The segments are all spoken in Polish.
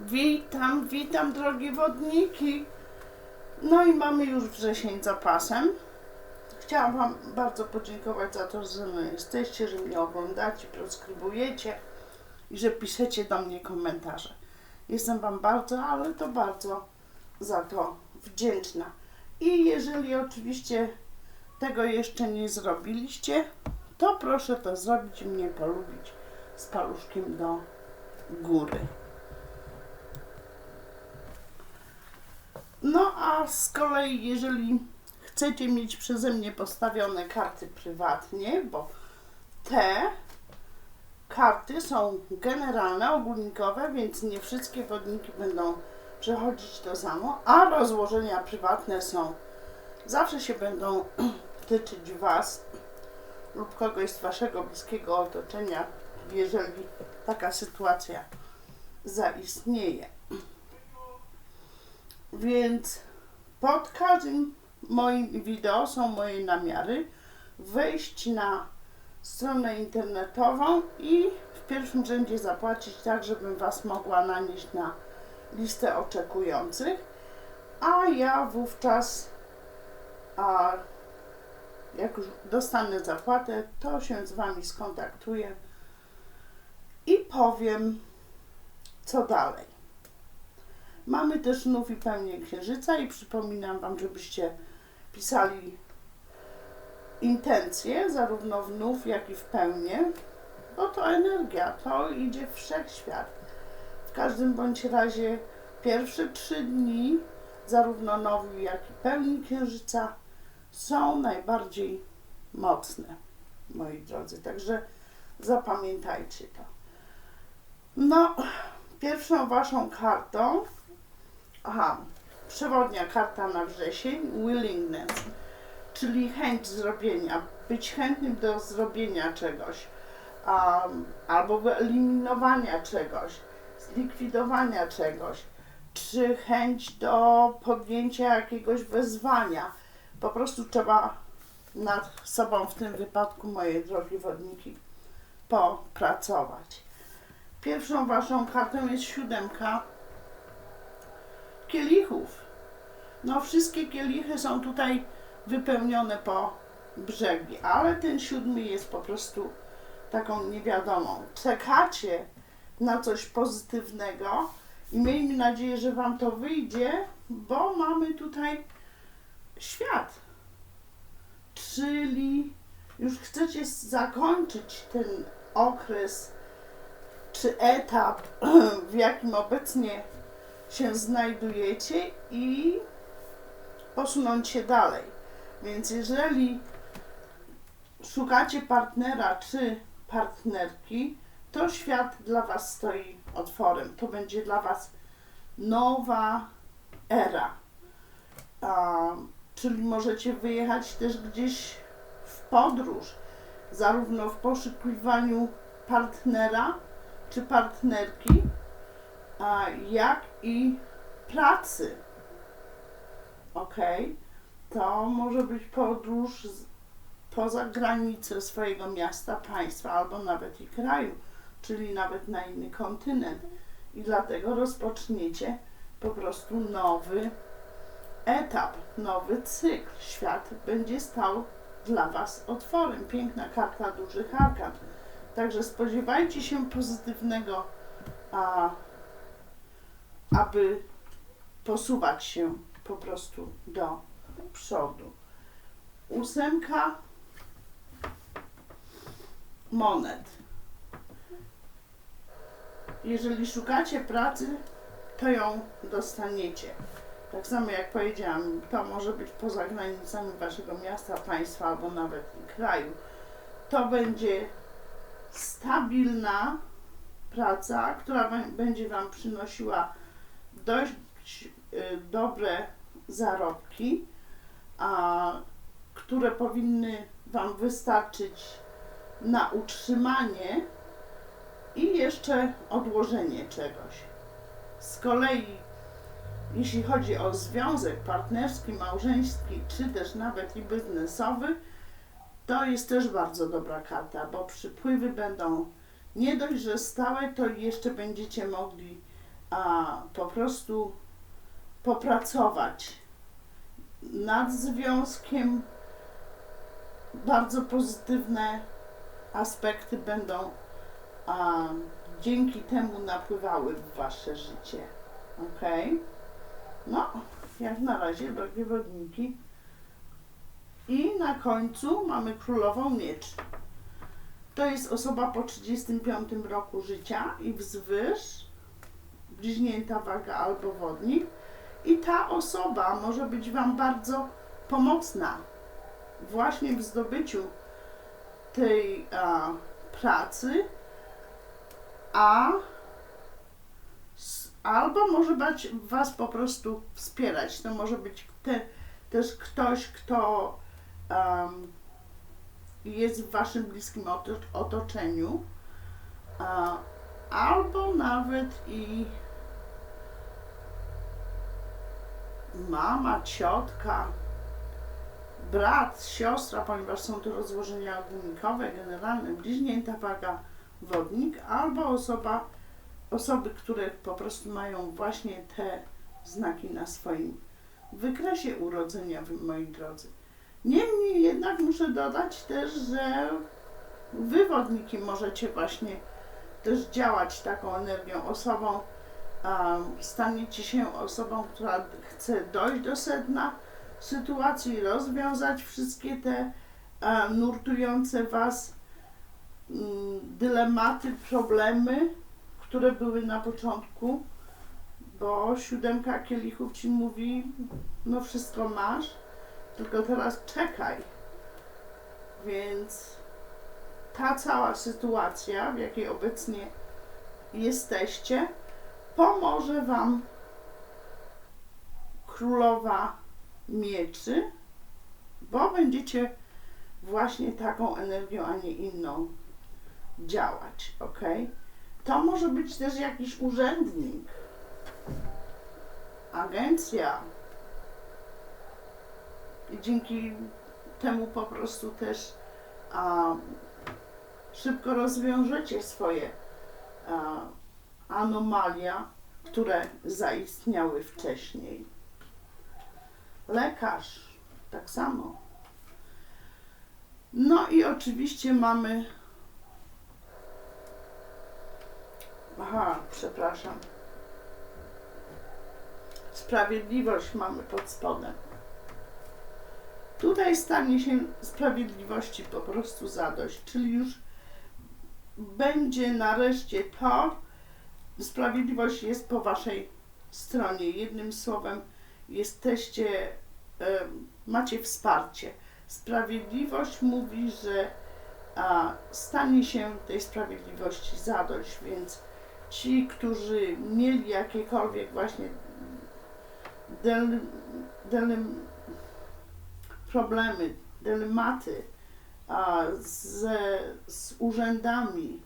Witam, witam drogie wodniki. No i mamy już wrzesień za pasem. Chciałam Wam bardzo podziękować za to, że jesteście, że mnie oglądacie, proskrybujecie i że piszecie do mnie komentarze. Jestem Wam bardzo, ale to bardzo za to wdzięczna. I jeżeli oczywiście tego jeszcze nie zrobiliście, to proszę to zrobić i mnie polubić z paluszkiem do góry. No a z kolei, jeżeli chcecie mieć przeze mnie postawione karty prywatnie, bo te karty są generalne, ogólnikowe, więc nie wszystkie wodniki będą przechodzić to samo, a rozłożenia prywatne są, zawsze się będą tyczyć Was lub kogoś z Waszego bliskiego otoczenia, jeżeli taka sytuacja zaistnieje. Więc pod każdym moim wideo są moje namiary. Wejść na stronę internetową i w pierwszym rzędzie zapłacić tak, żebym Was mogła nanieść na listę oczekujących, a ja wówczas, a jak już dostanę zapłatę, to się z Wami skontaktuję i powiem, co dalej. Mamy też nów i pełnię księżyca i przypominam Wam, żebyście pisali intencje, zarówno w nów, jak i w pełnię, bo to energia, to idzie wszechświat. W każdym bądź razie pierwsze trzy dni, zarówno nowi, jak i pełni księżyca, są najbardziej mocne, moi drodzy. Także zapamiętajcie to. No, pierwszą Waszą kartą Aha, przewodnia karta na wrzesień, willingness, czyli chęć zrobienia, być chętnym do zrobienia czegoś, um, albo wyeliminowania czegoś, zlikwidowania czegoś, czy chęć do podjęcia jakiegoś wezwania. Po prostu trzeba nad sobą w tym wypadku, moje drogie wodniki, popracować. Pierwszą waszą kartą jest siódemka kielichów. No, wszystkie kielichy są tutaj wypełnione po brzegi, ale ten siódmy jest po prostu taką niewiadomą. Czekacie na coś pozytywnego i miejmy nadzieję, że Wam to wyjdzie, bo mamy tutaj świat. Czyli już chcecie zakończyć ten okres czy etap, w jakim obecnie się znajdujecie i posunąć się dalej. Więc jeżeli szukacie partnera czy partnerki, to świat dla Was stoi otworem. To będzie dla Was nowa era. Czyli możecie wyjechać też gdzieś w podróż, zarówno w poszukiwaniu partnera czy partnerki, jak i pracy. Ok? To może być podróż poza granicę swojego miasta, państwa albo nawet i kraju, czyli nawet na inny kontynent. I dlatego rozpoczniecie po prostu nowy etap, nowy cykl. Świat będzie stał dla Was otworem. Piękna karta dużych arkan. Także spodziewajcie się pozytywnego a, aby posuwać się po prostu do przodu. Ósemka monet. Jeżeli szukacie pracy, to ją dostaniecie. Tak samo jak powiedziałam, to może być poza granicami waszego miasta, państwa albo nawet kraju. To będzie stabilna praca, która będzie wam przynosiła dość y, dobre zarobki, a, które powinny Wam wystarczyć na utrzymanie i jeszcze odłożenie czegoś. Z kolei, jeśli chodzi o związek partnerski, małżeński, czy też nawet i biznesowy, to jest też bardzo dobra karta, bo przypływy będą nie dość, że stałe, to jeszcze będziecie mogli a, po prostu popracować nad związkiem. Bardzo pozytywne aspekty będą a, dzięki temu napływały w Wasze życie. Ok? No, jak na razie, drogie wodniki. I na końcu mamy królową miecz. To jest osoba po 35 roku życia i wzwyż, bliźnięta waga albo wodnik. I ta osoba może być Wam bardzo pomocna właśnie w zdobyciu tej a, pracy, a albo może być Was po prostu wspierać. To może być te, też ktoś, kto em, jest w Waszym bliskim oto- otoczeniu, a, albo nawet i mama, ciotka, brat, siostra, ponieważ są to rozłożenia ogólnikowe, generalne, bliźnięta waga, wodnik, albo osoba, osoby, które po prostu mają właśnie te znaki na swoim wykresie urodzeniowym, moi drodzy. Niemniej jednak muszę dodać też, że wy wodniki możecie właśnie też działać taką energią, osobą, staniecie się osobą, która chce dojść do sedna sytuacji, rozwiązać wszystkie te e, nurtujące was mm, dylematy, problemy, które były na początku, bo siódemka kielichów ci mówi, no wszystko masz, tylko teraz czekaj. Więc ta cała sytuacja, w jakiej obecnie jesteście, pomoże Wam królowa mieczy, bo będziecie właśnie taką energią, a nie inną działać, ok? To może być też jakiś urzędnik, agencja. I dzięki temu po prostu też szybko rozwiążecie swoje anomalia, które zaistniały wcześniej. Lekarz, tak samo. No i oczywiście mamy. Aha, przepraszam. Sprawiedliwość mamy pod spodem. Tutaj stanie się sprawiedliwości po prostu zadość, czyli już będzie nareszcie to, sprawiedliwość jest po waszej stronie. Jednym słowem, jesteście, macie wsparcie. Sprawiedliwość mówi, że stanie się tej sprawiedliwości zadość, więc ci, którzy mieli jakiekolwiek właśnie del, del, problemy, dylematy z, z urzędami,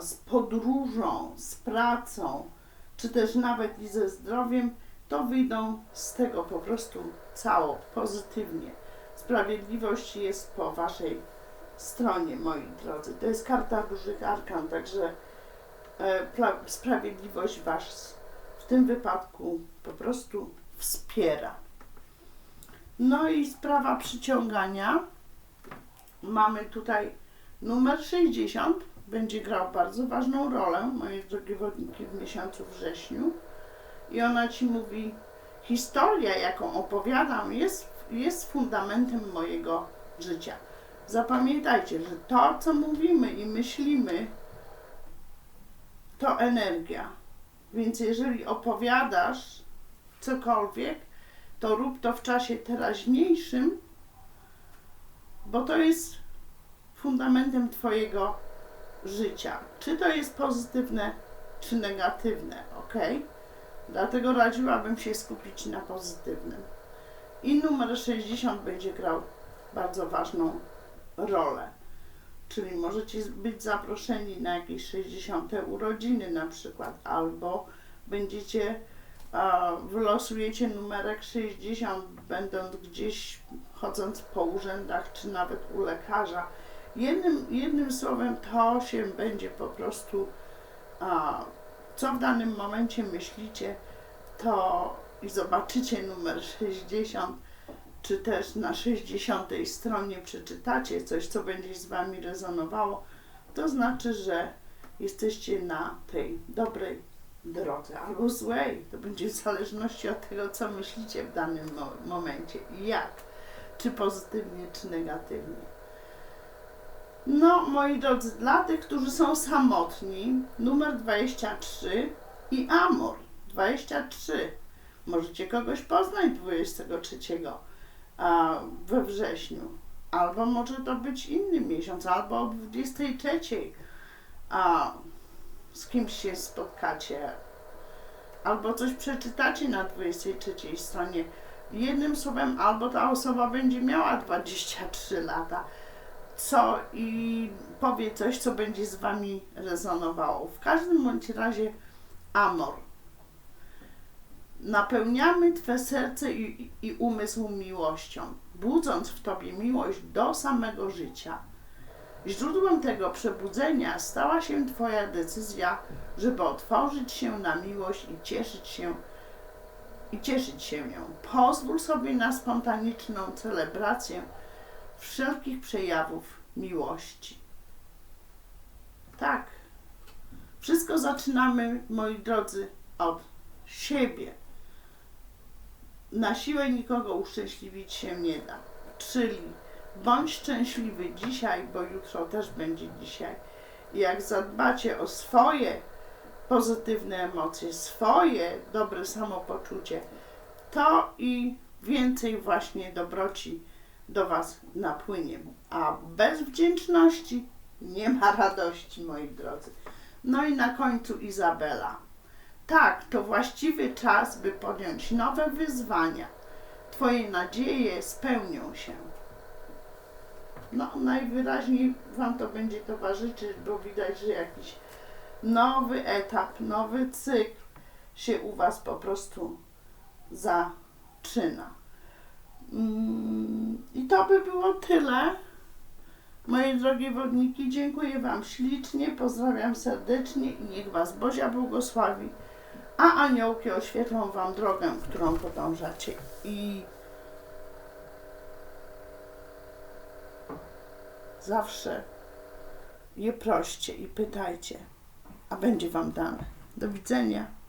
z podróżą, z pracą, czy też nawet i ze zdrowiem, to wyjdą z tego po prostu cało pozytywnie. Sprawiedliwość jest po waszej stronie, moi drodzy. To jest karta dużych arkan, także e, pra, sprawiedliwość was w tym wypadku po prostu wspiera. No i sprawa przyciągania. Mamy tutaj numer 60. Będzie grał bardzo ważną rolę, moje drogie wodniki, w miesiącu wrześniu. I ona ci mówi, historia, jaką opowiadam, jest, jest fundamentem mojego życia. Zapamiętajcie, że to, co mówimy i myślimy, to energia. Więc jeżeli opowiadasz cokolwiek, to rób to w czasie teraźniejszym, bo to jest fundamentem Twojego życia. Czy to jest pozytywne, czy negatywne, ok? Dlatego radziłabym się skupić na pozytywnym. I numer 60 będzie grał bardzo ważną rolę. Czyli możecie być zaproszeni na jakieś 60 urodziny na przykład, albo będziecie a, wylosujecie numerek 60, będąc gdzieś, chodząc po urzędach, czy nawet u lekarza. Jednym, jednym słowem, to się będzie po prostu a, co w danym momencie myślicie, to i zobaczycie numer 60, czy też na 60 stronie przeczytacie coś, co będzie z Wami rezonowało, to znaczy, że jesteście na tej dobrej drodze albo złej. To będzie w zależności od tego, co myślicie w danym mo- momencie i jak, czy pozytywnie, czy negatywnie. No, moi drodzy, dla tych, którzy są samotni, numer 23 i Amor 23. Możecie kogoś poznać 23 a, we wrześniu, albo może to być inny miesiąc, albo o 23 a, z kimś się spotkacie, albo coś przeczytacie na 23 stronie. Jednym słowem, albo ta osoba będzie miała 23 lata, co i powie coś, co będzie z wami rezonowało. W każdym bądź razie amor. Napełniamy Twe serce i, i umysł miłością, budząc w Tobie miłość do samego życia. Źródłem tego przebudzenia stała się Twoja decyzja, żeby otworzyć się na miłość i cieszyć się i cieszyć się nią. Pozwól sobie na spontaniczną celebrację wszelkich przejawów miłości. Tak. Wszystko zaczynamy, moi drodzy, od siebie. Na siłę nikogo uszczęśliwić się nie da. Czyli bądź szczęśliwy dzisiaj, bo jutro też będzie dzisiaj. Jak zadbacie o swoje pozytywne emocje, swoje dobre samopoczucie, to i więcej właśnie dobroci do Was napłynie. A bez wdzięczności nie ma radości, moi drodzy. No i na końcu Izabela. Tak, to właściwy czas, by podjąć nowe wyzwania. Twoje nadzieje spełnią się. No, najwyraźniej Wam to będzie towarzyszyć, bo widać, że jakiś nowy etap, nowy cykl się u Was po prostu zaczyna. Mm, I to by było tyle. Moje drogie wodniki, dziękuję Wam ślicznie, pozdrawiam serdecznie i niech Was Bozia błogosławi, a aniołki oświetlą Wam drogę, którą podążacie. I zawsze je proście i pytajcie, a będzie Wam dane. Do widzenia.